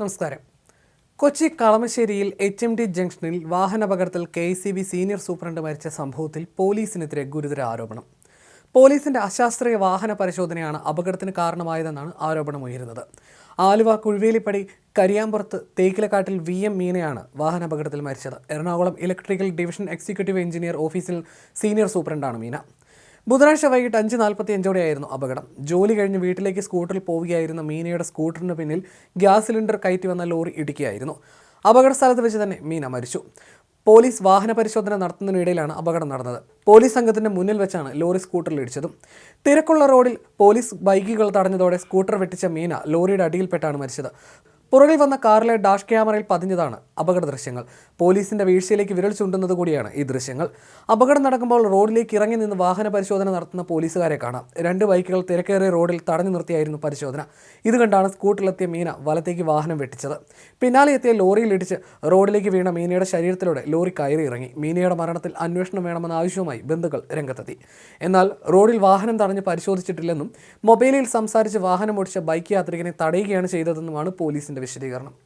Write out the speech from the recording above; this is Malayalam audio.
നമസ്കാരം. കൊച്ചി കളമശ്ശേരിയിൽ എച്ച് എം ഡി ജംഗ്ഷനിൽ വാഹനാപകടത്തിൽ K C B senior superintendent മരിച്ച സംഭവത്തിൽ പോലീസിനെതിരെ ഗുരുതര ആരോപണം. പോലീസിന്റെ അശാസ്ത്രീയ വാഹന പരിശോധനയാണ് അപകടത്തിന് കാരണമായതെന്നാണ് ആരോപണം ഉയരുന്നത്. ആലുവ കുഴുവേലിപ്പടി കരിയാമ്പുറത്ത് തേക്കിലക്കാട്ടിൽ വി എം മീനയാണ് വാഹനാപകടത്തിൽ മരിച്ചത്. Ernakulam electrical division executive engineer ഓഫീസിൽ സീനിയർ സൂപ്രണ്ടാണ് മീന. ബുധനാഴ്ച വൈകിട്ട് അഞ്ച് നാൽപ്പത്തി അഞ്ചോടെയായിരുന്നു അപകടം. ജോലി കഴിഞ്ഞ് വീട്ടിലേക്ക് സ്കൂട്ടറിൽ പോവുകയായിരുന്ന മീനയുടെ സ്കൂട്ടറിന് പിന്നിൽ ഗ്യാസ് സിലിണ്ടർ കയറ്റി വന്ന ലോറി ഇടിക്കുകയായിരുന്നു അപകട സ്ഥലത്ത് വെച്ച് തന്നെ മീന മരിച്ചു. പോലീസ് വാഹന പരിശോധന നടത്തുന്നതിനിടയിലാണ് അപകടം നടന്നത്. പോലീസ് സംഘത്തിന്റെ മുന്നിൽ വെച്ചാണ് ലോറി സ്കൂട്ടറിൽ ഇടിച്ചതും. തിരക്കുള്ള റോഡിൽ പോലീസ് ബൈക്കുകൾ തടഞ്ഞതോടെ സ്കൂട്ടർ വെട്ടിച്ച മീന ലോറിയുടെ അടിയിൽപ്പെട്ടാണ് മരിച്ചത്. പുറകിൽ വന്ന കാറിലെ ഡാഷ് ക്യാമറയിൽ പതിഞ്ഞതാണ് അപകട ദൃശ്യങ്ങൾ. പോലീസിന്റെ വീഴ്ചയിലേക്ക് വിരൽ ചൂണ്ടുന്നത് കൂടിയാണ് ഈ ദൃശ്യങ്ങൾ. അപകടം നടക്കുമ്പോൾ റോഡിലേക്ക് ഇറങ്ങി നിന്ന് വാഹന പരിശോധന നടത്തുന്ന പോലീസുകാരെ കാണാം. രണ്ട് ബൈക്കുകൾ തിരക്കേറിയ റോഡിൽ തടഞ്ഞു നിർത്തിയായിരുന്നു പരിശോധന. ഇത് കണ്ടാണ് സ്കൂട്ടിലെത്തിയ മീന വലത്തേക്ക് വാഹനം വെട്ടിച്ചത്. പിന്നാലെ എത്തിയ ലോറിയിൽ ഇടിച്ച് റോഡിലേക്ക് വീണ മീനയുടെ ശരീരത്തിലൂടെ ലോറി കയറി ഇറങ്ങി. മീനയുടെ മരണത്തിൽ അന്വേഷണം വേണമെന്ന ആവശ്യവുമായി ബന്ധുക്കൾ രംഗത്തെത്തി. എന്നാൽ റോഡിൽ വാഹനം തടഞ്ഞ് പരിശോധിച്ചിട്ടില്ലെന്നും മൊബൈലിൽ സംസാരിച്ച് വാഹനം ഓടിച്ച ബൈക്ക് യാത്രികനെ തടയുകയാണ് ചെയ്തതെന്നുമാണ് പോലീസിന്റെ വിശദീകരണം.